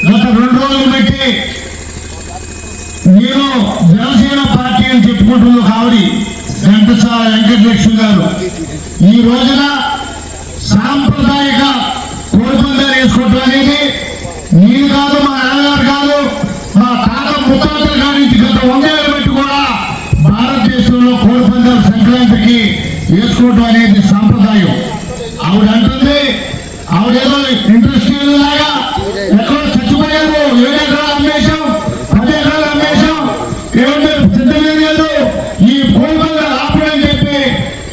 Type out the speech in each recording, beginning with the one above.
గత రెండు రోజులు పెట్టి నేను జనసేన పార్టీ అని చెప్పుకుంటున్న కావడి ఘంటసాల వెంకటలక్ష్మి గారు. ఈ రోజున సాంప్రదాయక కోడిపందాలు వేసుకోవటం అనేది నేను కాదు మా నాన్నగారు కాదు మా తాత ముత్తాతల గారి గత వందేళ్ళు పెట్టి కూడా భారతదేశంలో కోడిపందాలు సంక్రాంతికి వేసుకోవటం అనేది సాంప్రదాయం. ఆవిడ అంటుంది ఆవిడేదో ఇంట్రెస్ట్ లాగా ఎక్కడో చచ్చిపోయారు ఏడు ఎకరాలు అమ్మేశాం పది ఎకరాలు అమ్మేశాం ఏమంటే సిద్ధమే లేదు ఈ కోడిపందాలు ఆపడని చెప్పి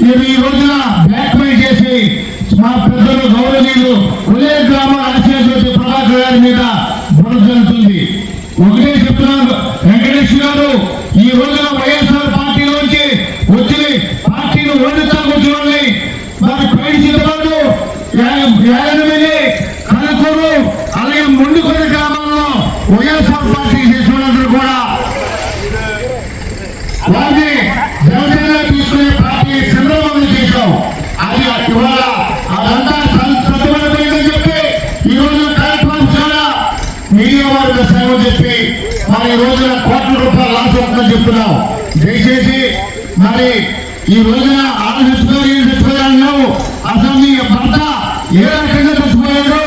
ఇది ఈ రోజున బ్లాక్ మెయిల్ చేసి మా పెద్దలు ఉదయ కొలే గ్రామ అధికారి ప్రభాకర్ గారి మీద బురద జరుగుతుంది ఒకటే చెప్తున్నాను వెంకటేష్ గారు ఈ రోజున వైఎస్ఆర్ పార్టీలోంచి వచ్చి పార్టీని ఓడిస్తా వచ్చిన వాళ్ళని మరి పైన చిత్తపాటు యాగనమిల్లి కనకూరు అలాగే ముందుకొని గ్రామాల్లో వైఎస్ఆర్ పార్టీ చేసిన వాళ్ళందరూ కూడా వారిని జనసేన తీసుకునే పార్టీ చంద్రబాబు చేశాం అది ఇవాళ అదంతా సత్యమైపోయిందని చెప్పి ఈ రోజు కార్యక్రమం చాలా మీడియా వారికి సేవ చెప్పి మరి ఈ రోజున కోట్ల రూపాయలు ధన్యవాదాలు అవుతుందని చెప్తున్నాం. దయచేసి మరి ఈ రోజున ఆలోచించుకోవాలి ఏం తెచ్చుకోవాలన్నావు అసలు మీ భర్త ఏ రకంగా తెచ్చిపోయాడు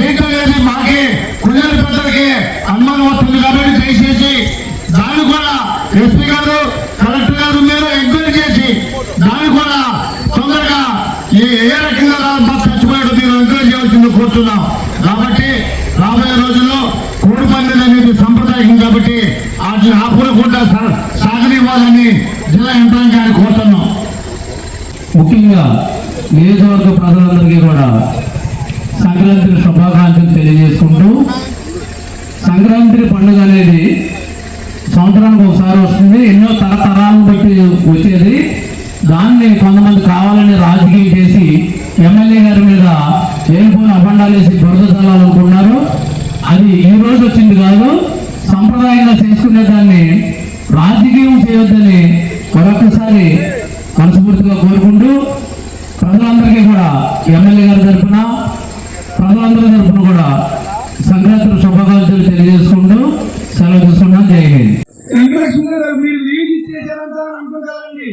ఏంటనేది మాకే కులాల పెద్దలకి అనుమానం వస్తుంది కాబట్టి దయచేసి దాన్ని కూడా ఎస్పీ గారు కలెక్టర్ గారు మీరు ఎంక్వైరీ చేసి దాన్ని కూడా తొందరగా ఏ రకంగా రా- చచ్చిపోయాడో మీరు ఎంక్వైరీ చేయాల్సింది కోరుతున్నాం. కాబట్టి రాబోయే రోజుల్లో కోడి పందెలు అనేది సంప్రదాయం కాబట్టి వాటిని ఆపుకోకుండా సాగనివ్వాలని జిల్లా యంత్రాంగాన్ని కోరుతున్నాం. ముఖ్యంగా నియోజకవర్గ ప్రజలందరికీ కూడా సంక్రాంతి శుభాకాంక్షలు తెలియజేసుకుంటూ సంక్రాంతి పండుగ అనేది సంవత్సరానికి ఒకసారి వస్తుంది. ఎన్నో తరతరాలను బట్టి వచ్చేది. దాన్ని కొంతమంది కావాలని రాజకీయం చేసి ఎమ్మెల్యే గారి మీద ఏం అబండాలు వేసి బురద చల్లాలనుకున్నారు అది వచ్చింది కాదు. సంప్రదాయంగా చేసుకునే దాన్ని రాజకీయం చేయొద్దని మరొకసారి మనస్ఫూర్తిగా కోరుకుంటూ ప్రజలందరికీ కూడా ఎమ్మెల్యే గారి తరఫున ప్రజలందరి తరఫున కూడా సంక్రాంతి శుభాకాంక్షలు తెలియజేసుకుంటూ సెలవు తీసుకున్నాం జై హింద్. మీరు లీడ్ ఇచ్చేసారంట అనుకుంటారండి.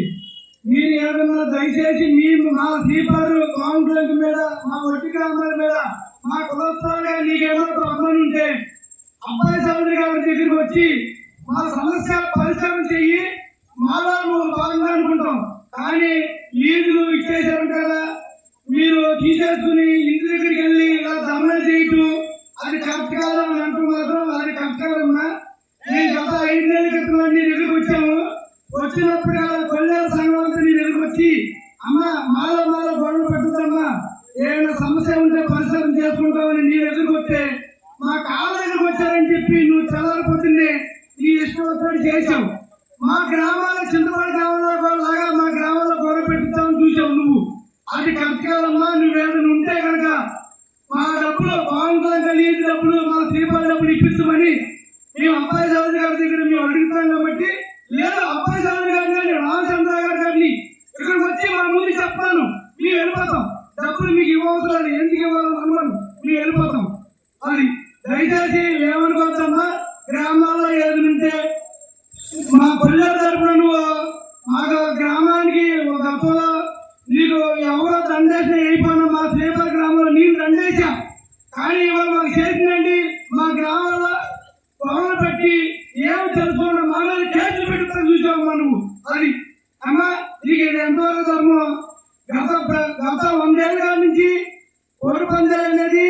మీరు ఏదన్నా దయచేసి మీ మా శ్రీపారు కాంప్లైంట్ మీద మా ఒట్టి గ్రామాల మీద మా కులస్థాయిగా నీకేమో అమ్మని ఉంటే అబ్బాయి చౌదరి గారి దగ్గరికి వచ్చి మా సమస్య పరిష్కారం చెయ్యి. మాలో నువ్వు బాగుందా అనుకుంటాం. కానీ లీజులు ఇచ్చేసారు కదా. మీరు తీసేసుకుని ఇంటి దగ్గరికి వెళ్ళి ఇలా ధర్నా చేయటం అది కరెక్ట్ కాదని అంటూ మాత్రం అది కరెక్ట్ కాదమ్మా నేను గత ఐదు నెలల క్రితం నీ దగ్గరికి వచ్చాము. వచ్చినప్పుడు కొల్లేరు సంఘం అంతా నీ దగ్గరికి వచ్చి అమ్మ మాలో మా గ్రామాల చింతపడి గ్రామంలో లాగా మా గ్రామంలో గొడవ పెట్టుతామని చూసావు నువ్వు. అది కరెక్ట్ కాదమ్మా నువ్వేదైనా ఉంటే కనుక మా డబ్బులు బాగుంటుందని లీజు డబ్బులు మా శ్రీపాద డబ్బులు ఇప్పిస్తామని మేము అబ్బాయి చౌదరి గారి దగ్గర మేము అడుగు కాబట్టి లేదా అబ్బాయి చౌదరి గారిని కానీ రామచంద్ర గారి గారిని ఇక్కడికి వచ్చి మా ముందు చెప్తాను మేము వెళ్ళిపోతాం డబ్బులు మీకు ఇవ్వవసరం లేదు. ఎందుకు ఇవ్వాలని అనుమానం మేము వెళ్ళిపోతాం అది దయచేసి ఏమనుకోవద్దమ్మా గ్రామాల్లో ఏది ఉంటే మా కొల్లేరు తరపున నువ్వు మా గ్రామానికి ఒక గతంలో నీకు ఎవరో దండేసి అయిపోయినా మా శ్రీపర గ్రామంలో నేను దండేశా కానీ ఇవాళ మాకు చేసిందండి మా గ్రామంలో పొగలు ఏం ఏమి మనల్ని కేసులు పెట్టుకొని చూసావు నువ్వు అది అమ్మా నీకు ఇది ఎంతవరకు ధర్మం? గత గత వందేళ్ళ నుంచి ఓటు పందాలు అనేది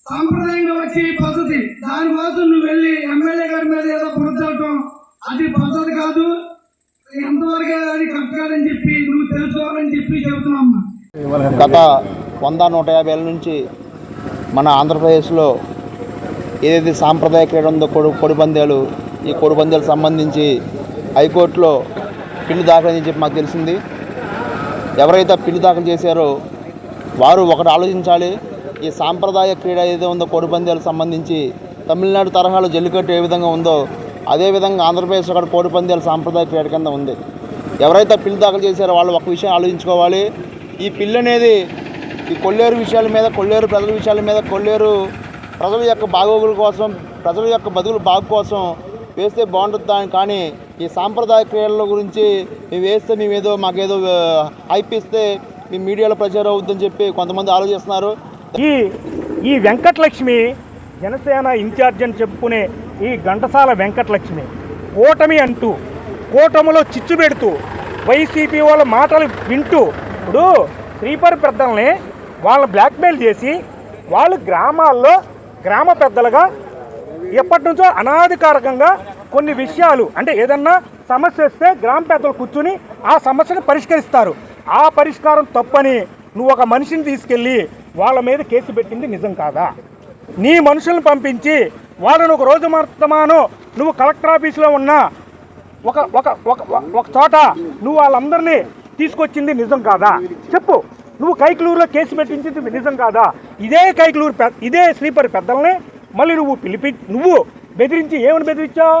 సాంప్రదాయంగా వచ్చే పద్ధతి. దానికోసం నువ్వు వెళ్ళి ఎమ్మెల్యే గారి మీద ఏదో పురచడం అది పద్ధతి కాదు. ఎంతవరకు అది కరెక్ట్ కాదని చెప్పి నువ్వు తెలుసుకోవాలని చెప్పి చెబుతున్నామ్మా గత వంద నూట యాభై ఏళ్ళ నుంచి మన ఆంధ్రప్రదేశ్లో ఏదైతే సాంప్రదాయ క్రీడ ఉందో కొడు కొడిపందాలు ఈ కొడిపందాలకు సంబంధించి హైకోర్టులో పిల్లు దాఖలు చెప్పి మాకు తెలిసింది. ఎవరైతే పిల్లు దాఖలు చేశారో వారు ఒకటి ఆలోచించాలి. ఈ సాంప్రదాయ క్రీడ ఏదైతే ఉందో కోడిపందాలకు సంబంధించి తమిళనాడు తరహాలో జల్లికట్టు ఏ విధంగా ఉందో అదేవిధంగా ఆంధ్రప్రదేశ్ అక్కడ కోడిపందాలు సాంప్రదాయ క్రీడ కింద ఉంది. ఎవరైతే పిల్లు దాఖలు చేశారో వాళ్ళు ఒక విషయం ఆలోచించుకోవాలి. ఈ పిల్లు అనేది ఈ కొల్లేరు విషయాల మీద కొల్లేరు ప్రజల విషయాల మీద కొల్లేరు ప్రజల యొక్క బాగోగుల కోసం ప్రజల యొక్క బతుకుల బాగు కోసం వేస్తే బాగుంటుంది కానీ ఈ సాంప్రదాయ క్రీడల గురించి మేము వేస్తే మేము ఏదో మాకేదో హైపిస్తే మీ మీడియాలో ప్రచారం అవుతుందని చెప్పి కొంతమంది ఆలోచిస్తున్నారు. ఈ ఈ వెంకటలక్ష్మి జనసేన ఇన్ఛార్జ్ అని చెప్పుకునే ఈ ఘంటసాల వెంకటలక్ష్మి కూటమి అంటూ కూటమిలో చిచ్చు పెడుతూ వైసీపీ వాళ్ళ మాటలు వింటూ ఇప్పుడు శ్రీపరి పెద్దల్ని వాళ్ళని బ్లాక్మెయిల్ చేసి వాళ్ళు గ్రామాల్లో గ్రామ పెద్దలుగా ఎప్పటి నుంచో అనాధికారకంగా కొన్ని విషయాలు అంటే ఏదన్నా సమస్య వస్తే గ్రామ పెద్దలు కూర్చుని ఆ సమస్యను పరిష్కరిస్తారు. ఆ పరిష్కారం తప్పని నువ్వు ఒక మనిషిని తీసుకెళ్ళి వాళ్ళ మీద కేసు పెట్టింది నిజం కాదా? నీ మనుషులను పంపించి వాళ్ళను ఒక రోజు మాత్రమాను నువ్వు కలెక్టర్ ఆఫీస్లో ఉన్న ఒక ఒక ఒక ఒక చోట నువ్వు వాళ్ళందరినీ తీసుకొచ్చింది నిజం కాదా? చెప్పు. నువ్వు కైకలూరులో కేసు పెట్టించింది నిజం కాదా? ఇదే కైకలూరు ఇదే స్లీపర్ పెద్దల్ని మళ్ళీ నువ్వు పిలిపి నువ్వు బెదిరించి ఏమని బెదిరించావు?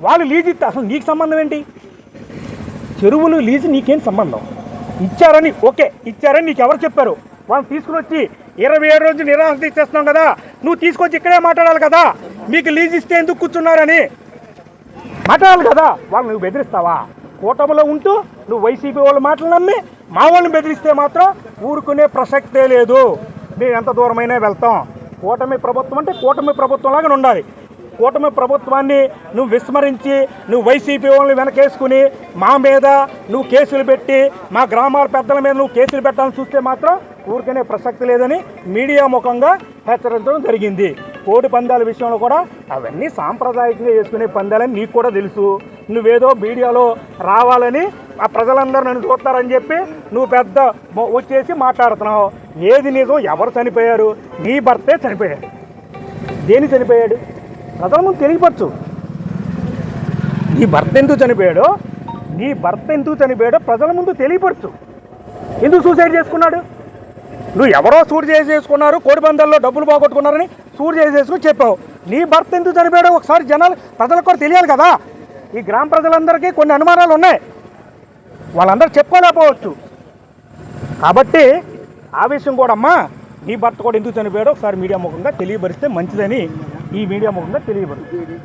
వాళ్ళు లీజ్ ఇస్తే అసలు నీకు సంబంధం ఏంటి? చెరువులు లీజు నీకేం సంబంధం? ఇచ్చారని ఓకే ఇచ్చారని నీకు ఎవరు చెప్పారు? వాళ్ళు తీసుకుని వచ్చి ఇరవై ఏడు రోజులు నిరాశ ఇచ్చేస్తున్నాం కదా నువ్వు తీసుకొచ్చి ఇక్కడే మాట్లాడాలి కదా మీకు లీజ్ ఇస్తే ఎందుకు కూర్చున్నారని? మాట్లాడాలి కదా వాళ్ళు నువ్వు బెదిరిస్తావా? కూటమిలో ఉంటూ నువ్వు వైసీపీ వాళ్ళ మాటలు నమ్మి మా వాళ్ళని బెదిరిస్తే మాత్రం ఊరుకునే ప్రసక్తే లేదు. మేము ఎంత దూరమైనా వెళ్తాం. కూటమి ప్రభుత్వం అంటే కూటమి ప్రభుత్వంలాగా ఉండాలి. కూటమి ప్రభుత్వాన్ని నువ్వు విస్మరించి నువ్వు వైసీపీ వాళ్ళని వెనకేసుకుని మా మీద నువ్వు కేసులు పెట్టి మా గ్రామాల పెద్దల మీద నువ్వు కేసులు పెట్టాలని చూస్తే మాత్రం ఊరికనే ప్రసక్తి లేదని మీడియా ముఖంగా హెచ్చరించడం జరిగింది. కోడి పందాల విషయంలో కూడా అవన్నీ సాంప్రదాయకంగా చేసుకునే పందాలని నీకు కూడా తెలుసు. నువ్వేదో మీడియాలో రావాలని ఆ ప్రజలందరూ నన్ను చూస్తారని చెప్పి నువ్వు పెద్ద వచ్చేసి మాట్లాడుతున్నావు. ఏది నిజం ఎవరు చనిపోయారు? నీ భర్తే చనిపోయాడు. దేని చనిపోయాడు? ప్రజల ముందు తెలియపరచు. నీ భర్త ఎందుకు చనిపోయాడో నీ భర్త ఎందుకు చనిపోయాడో ప్రజల ముందు తెలియపరచు. ఎందుకు సూసైడ్ చేసుకున్నాడు? నువ్వు ఎవరో సూట్ చేసేసుకున్నారు కోడిపందాల్లో డబ్బులు పోగొట్టుకున్నారని సూట్ చేసేసుకుని చెప్పావు. నీ భర్త ఎందుకు చనిపోయాడో ఒకసారి జనాలు ప్రజలకు కూడా తెలియాలి కదా. ఈ గ్రామ ప్రజలందరికీ కొన్ని అనుమానాలు ఉన్నాయి. వాళ్ళందరూ చెప్పుకోలేకపోవచ్చు. కాబట్టి ఆ విషయం కూడా అమ్మా నీ భర్త కూడా ఎందుకు చనిపోయాడో ఒకసారి మీడియా ముఖంగా తెలియపరిస్తే మంచిదని ఈ మీడియా ముఖంగా తెలియపరుస్తుంది.